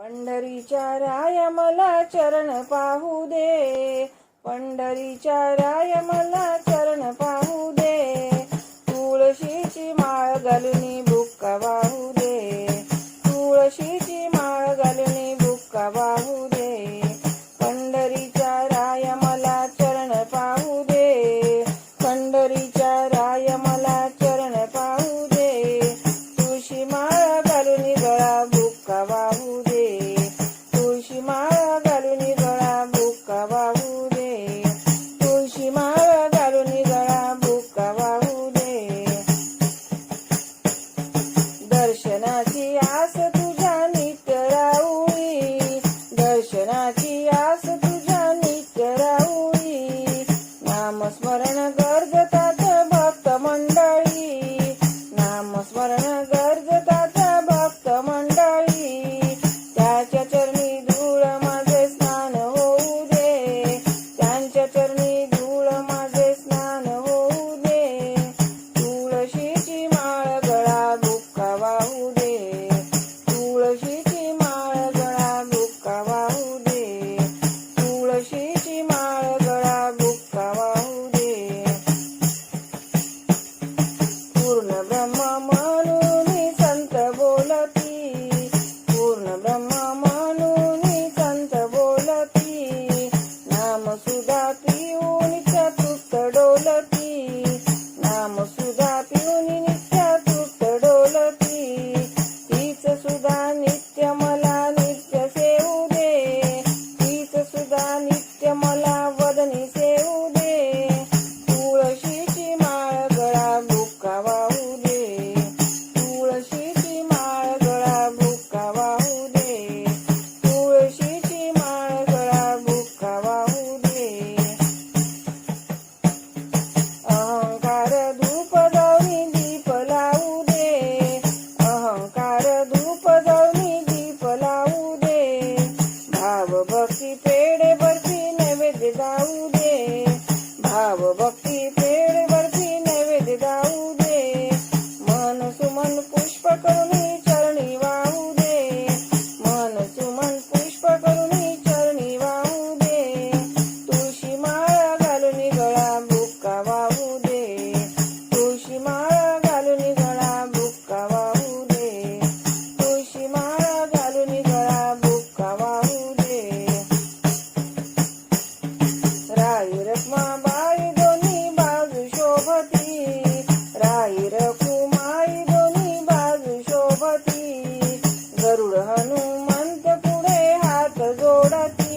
पंढरीच्या राय मला चरण पाहू दे. पंढरीच्या राय मला चरण पाहू दे. तुळशीची माळ घालून बुक्का वाहू दे. तुळशीची माळ घालून बुक्का वाहू दे. पंढरीच्या राय मला चरण पाहू दे. पंढरीच्या राय मला चरण पाहू दे. तुळशी माळ घालून गळा बुक्का वाहू दर्शनाची आस तुझ्या नित्य राऊळी दर्शनाची आस तुझ्या नित्य राऊळी नामस्मरण सुधा पिऊन नित्य तृप्त डोलती. नाम सुधा पिऊन नित्य तृप्त डोलती. तीच सुधा नित्य मला नित्य सेवू दे. तीच सुधा नित्य मला ছেড়ে ಮಾಡೋದು